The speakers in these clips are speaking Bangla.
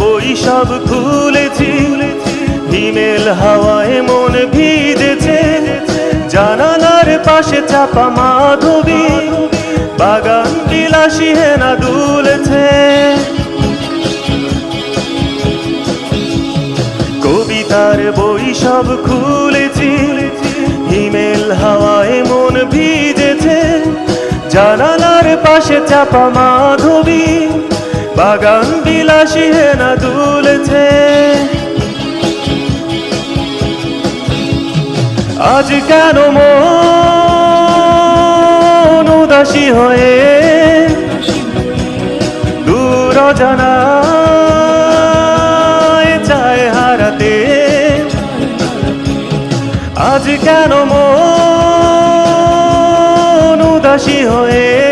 বই সব খুলেছি হিমেল হাওয়ায় মন ভিজেছে। জানালার পাশে চাপা মাধবী, বাগান বিলাসী হেনা দুলেছে। কবিতার বই সব খুলেছি হিমেল হাওয়ায় মন ভিজেছে। জানালার পাশে চাপা মাধবী বাগান বিলাসী হেনা দুলেছে। আজ কেন মন উদাসী হয়ে? দূর জানায় চায় হারাতে। আজ কেন মন উদাসী হয়ে?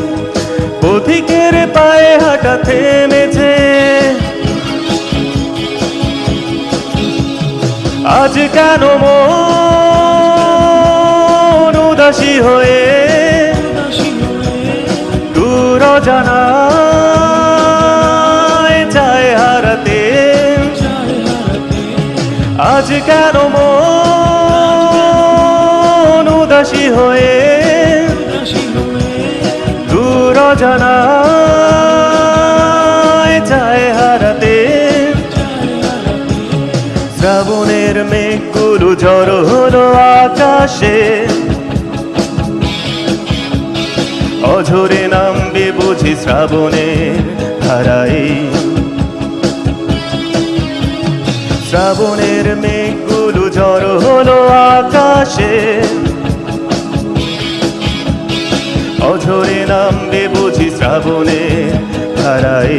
পথিকের পায়ে হাঁটা থেমেছে। আজ কেন মন উদাসী হয়ে দূর হারাতে? আজ কেন মন উদাসী হয়ে দূর জানায় চায় হারাতে। শ্রাবণের মেঘগুলো জড়ো হলো আকাশে। অঝরে নামবে বুঝি শ্রাবণের ধারাই শ্রাবণের মেঘগুলো জড়ো হলো আকাশে। নামবে বুঝি শ্রাবণে ধারাই